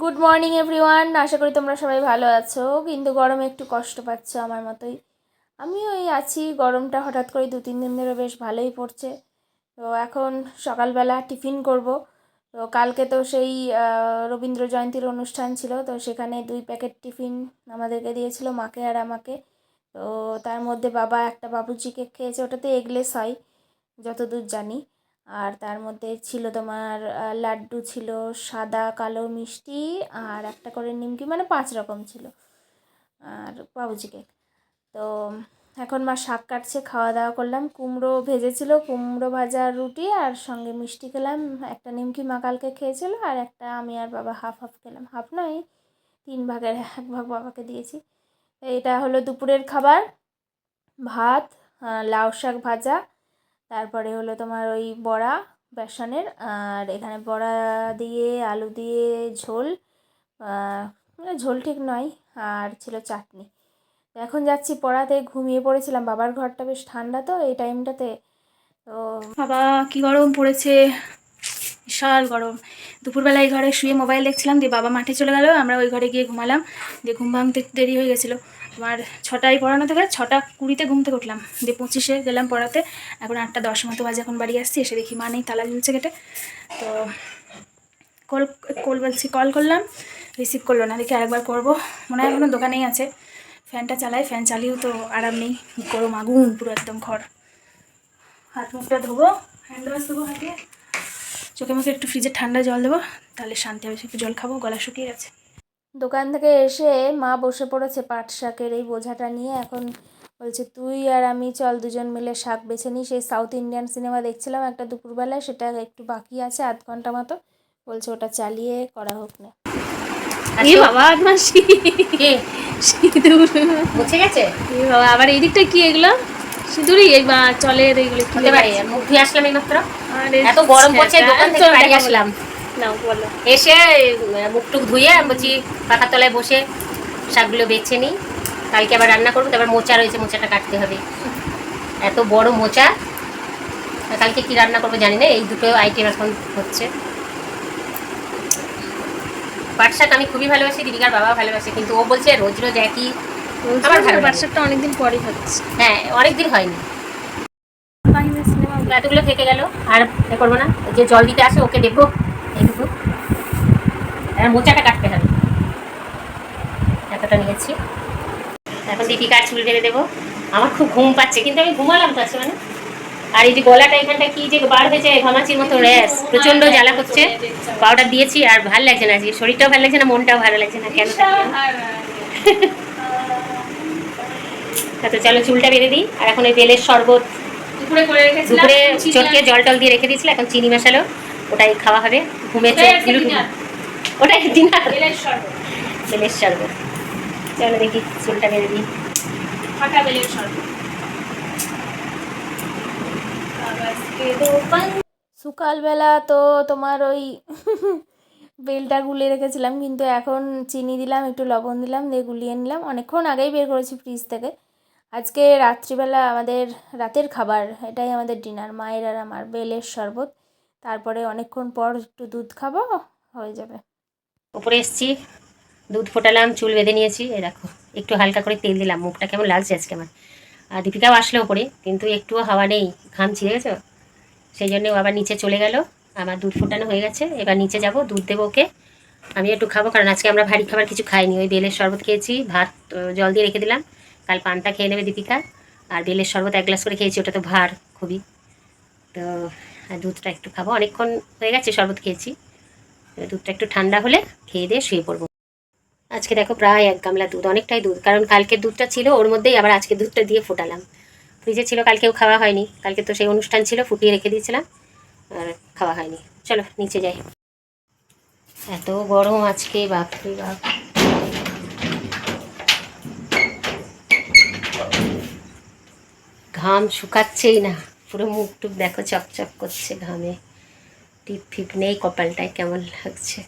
Good morning everyone আশা করি তোমরা সবাই ভালো আছো। কিন্তু গরমে একটু কষ্ট পাচ্ছ আমার মতোই। আমিও এই আছি। গরমটা হঠাৎ করে দু, তিন দিন ধরে বেশ ভালোই পড়ছে। তো এখন সকালবেলা টিফিন করব। তো কালকে তো সেই রবীন্দ্র জয়ন্তীর অনুষ্ঠান ছিল। তো সেখানে দুই প্যাকেট টিফিন আমাদেরকে দিয়েছিল, মাকে আর আমাকে। তো তার মধ্যে বাবা একটা বাবুজি কেক খেয়েছে। ওটাতে এগলেস হয়, যতদূর জানি। আর তার মধ্যে ছিল তোমার লাড্ডু ছিল, সাদা, কালো, মিষ্টি আর একটা করে নিমকি মানে পাঁচ রকম ছিল। আর বাবুজি কেক তো এখন মা শাক কাটছে, খাওয়া দাওয়া করলাম। কুমড়ো ভেজেছিল, কুমড়ো ভাজা রুটি আর সঙ্গে মিষ্টি খেলাম। একটা নিমকি মা কালকে খেয়েছিল আর একটা আমি আর বাবা হাফ হাফ খেলাম। হাফ নয়, তিন ভাগের এক ভাগ বাবাকে দিয়েছি। এটা হলো দুপুরের খাবার। ভাত লাউ শাক ভাজা তারপরে হলো তোমার ওই বড়া বেসনের, আর এখানে বড়া দিয়ে, আলু দিয়ে ঝোল মানে ঝোল ঠিক নয়, আর ছিল চাটনি। এখন যাচ্ছি পড়াতে, ঘুমিয়ে পড়েছিলাম, বাবার ঘরটা বেশ ঠান্ডা তো, এই টাইমটাতে তো বাবা, কি গরম পড়েছে? বিশাল গরম। দুপুরবেলা এই ঘরে শুয়ে মোবাইল দেখছিলাম, দিয়ে বাবা মাঠে চলে গেল, আমরা ওই ঘরে গিয়ে ঘুমালাম। দিয়ে ঘুম ভাঙতে দেরি হয়ে গেছিল। আমার ছটায় পড়ানো থেকে, ছটা কুড়িতে ঘুম থেকে উঠলাম। দিয়ে পঁচিশে গেলাম পড়াতে। এখন আটটা দশ মতো বাজে এখন বাড়ি আসছি, এসে দেখি মা নেই, তালা ঝুলছে কেটে তো কল কল বলছি কল করলাম রিসিভ করল না, দেখি আরেকবার করব। মনে হয় এখনও দোকানেই আছে। ফ্যানটা চালাই, ফ্যান চালিয়েও তো আরাম নেই। গরম আগুন পুরো একদম ঘর হাত মুখটা ধোবো, হ্যান্ড ওয়াশ দেবো হাতে। চোখে মুখে একটু ফ্রিজে ঠান্ডা জল দেবো তাহলে শান্তি হবে একটু জল খাব গলা শুকিয়ে গেছে। দোকান থেকে এসে মা বসে পড়েছে পাট শাকের এই বোঝাটা নিয়ে এখন বলছে তুই আর আমি চল দুজন মিলে শাক বেছে নিই। সেই সাউথ ইন্ডিয়ান সিনেমা দেখছিলাম একটা দুপুরবেলায় সেটা একটু বাকি আছে আধ ঘণ্টা মতো। বলছে ওটা চালিয়ে করা হোক না। এ বাবা গেছে? এ বাবা আবার এই দিকটা কি এগুলো? সিঁদুরই এই বা চলের এইগুলো হতে পারে মুখ ধুয়ে আসলাম এইমাত্র। এত গরম পড়ছে দোকান থেকে বাড়ি আসলাম। নাও বলো। এসে মুখ টুক ধুয়ে আমি বলছি পাখার তলায় বসে শাকগুলো বেছে নিই। কালকে আবার রান্না করব তারপর মোচা রয়েছে মোচাটা কাটতে হবে। এত বড় মোচা। কালকে কি রান্না করব জানি না এই দুটো আইটেম এখন হচ্ছে। পাট শাক আমি খুবই ভালোবাসি দীপিকার বাবা ভালোবাসে কিন্তু ও বলছে রোজ রোজ একই আমার ভালো। হোয়াটসঅ্যাপটা অনেকদিন পরই হচ্ছে। হ্যাঁ অনেকদিন হয়নি। এতগুলো থেকে গেল আর এ করব না। যে জল দিতে আসে ওকে দেখব। এইটুকু। আর মোচাটা কাটতে হবে। এতটা নিয়েছি। এখন দীপিকার চুল বেঁধে দেবো। আমার খুব ঘুম পাচ্ছে কিন্তু আমি ঘুমালাম তো আছে মানে। আর এই যে গলাটা এখানটা কি যে বার হয়েছে ঘামাচির মতো র্যাস প্রচণ্ড জ্বালা করছে। পাউডার দিয়েছি আর ভালো লাগছে না আজকে। শরীরটাও ভালো লাগছে না মনটাও ভালো লাগছে না কেন? তো চলো চুলটা বেঁধে দিই। আর এখন ওই বেলের শরবত দুপুরে করে রেখেছিলাম দুপুরে চটকে জল টল দিয়ে রেখে দিয়েছিল এখন চিনি মেশালো। ওটাই খাওয়া হবে। ঘুমে ওটাই ডিনার বেলের শরবত। চলো দেখি চুলটা বেঁধে দিই। ফাটা বেলের শরবত। সকালবেলা তো তোমার ওই বেলটা গুলিয়ে রেখেছিলাম কিন্তু এখন চিনি দিলাম একটু লবণ দিলাম দিয়ে গুলিয়ে নিলাম। অনেকক্ষণ আগেই বের করেছি ফ্রিজ থেকে। আজকে রাত্রিবেলা আমাদের রাতের খাবার, এটাই আমাদের ডিনার মায়ের আর আমার, বেলের শরবত। তারপরে অনেকক্ষণ পর একটু দুধ খাব, হয়ে যাবে। উপরে এসছি, দুধ ফোটালাম, চুল বেঁধে নিয়েছি, এই দেখো, একটু হালকা করে তেল দিলাম, মুখটা কেমন লাগছে আজকে আমার। আর দীপিকাও আসলো উপরে কিন্তু একটুও হাওয়া নেই ঘামছি দেখেছ সেই জন্য আবার নিচে চলে গেল, আমার দুধ ফোটানো হয়ে গেছে, এবার নিচে যাব, দুধ দেবো ওকে। আমি একটু খাব, কারণ আজকে আমরা ভারী খাবার কিছু খাইনি, ওই বেলের শরবত খেয়েছি, ভাত জল দিয়ে রেখে দিলাম। কাল পানটা খেয়ে নেবে দীপিকা। আর বেলের শরবত এক গ্লাস করে খেয়েছি ওটা তো ভার খুবই। তো, আর দুধটা একটু খাব। অনেকক্ষণ হয়ে গেছে শরবত খেয়েছি। দুধটা একটু ঠান্ডা হলে খেয়ে দিয়ে শুয়ে পড়ব। আজকে দেখো প্রায় এক গামলা দুধ, অনেকটাই দুধ। কারণ কালকে দুধটা ছিল, ওর মধ্যেই আবার আজকে দুধটা দিয়ে ফোটালাম। ফ্রিজে ছিল কালকেও খাওয়া হয়নি। কালকে তো সেই অনুষ্ঠান ছিল, ফুটিয়ে রেখে দিয়েছিলাম, আর খাওয়া হয়নি। চলো, নিচে যাই। এত গরম আজকে, বাপরে বাপ। ঘাম শুকাচ্ছেই না। পুরো মুখ টুক দেখো চকচক করছে ঘামে। টিপ ফিপ নেই কপালটায় কেমন লাগছে।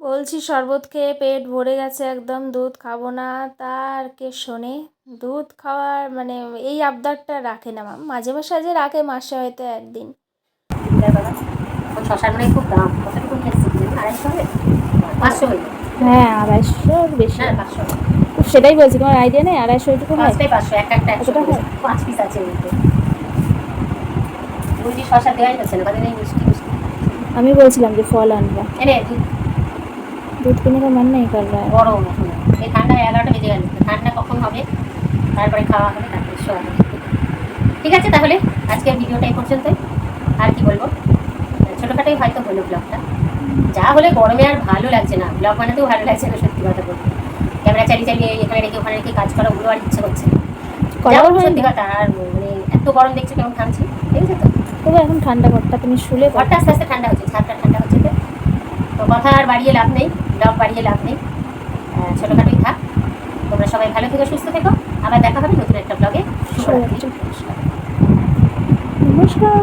বলছি শরবত খেয়ে পেট ভরে গেছে একদম দুধ খাব না। তার কে শোনে? দুধ খাওয়ার মানে এই আবদারটা রাখে না মা। মাঝে মাঝে রাখে মাসে হয়তো একদিন। শশার খুব দাম কতটুকু আড়াইশো হ্যাঁ আড়াইশোর বেশি। পাঁচশো সেটাই বলছি তোমার আইডিয়া নেই? আড়াইশো এটুকু হয় পাঁচটাই পাঁচশো এক একটা একশো? পাঁচ পিস আছে বুঝি শশা দেওয়াই যাচ্ছে না এই মিষ্টি মিষ্টি। আমি বলছিলাম যে ফল আনবা। এনে দুধ। কিনে তো মান নেই কাল রাত। গরম এই ঠান্ডা এগারোটা বেজে গেল। ঠান্ডা কখন হবে? তারপরে খাওয়া হবে তারপরে শোয়া হবে। ঠিক আছে তাহলে? আজকের ভিডিওটা এই পর্যন্তই। আর কি বলব? ছোটোখাটোই হয়তো হলো ব্লগটা যা হলে গরমে আর ভালো লাগছে না। ব্লগ বানাতেও ভালো লাগছে না সত্যি কথা বলতে। ক্যামেরা চালিয়ে চালিয়ে এখানে রেখে ওখানে রেখে কাজ করা ওগুলো আর ইচ্ছে করছে সত্যি কথা আর মানে এত গরম দেখছ কেমন ঘামছি আছে তো? তবু এখন ঠান্ডা ঘরটা তুমি শুলে। ঘরটা আস্তে আস্তে ঠান্ডা হচ্ছে ছাদটা ঠান্ডা হচ্ছে তো। কথা আর বাড়িয়ে লাভ নেই ব্লগ বাড়িয়ে লাভ নেই। ছোটোখাটোই থাক। তোমরা সবাই ভালো থেকো সুস্থ থেকো। আবার দেখা হবে নতুন একটা ব্লগে। শুভরাত্রি। নমস্কার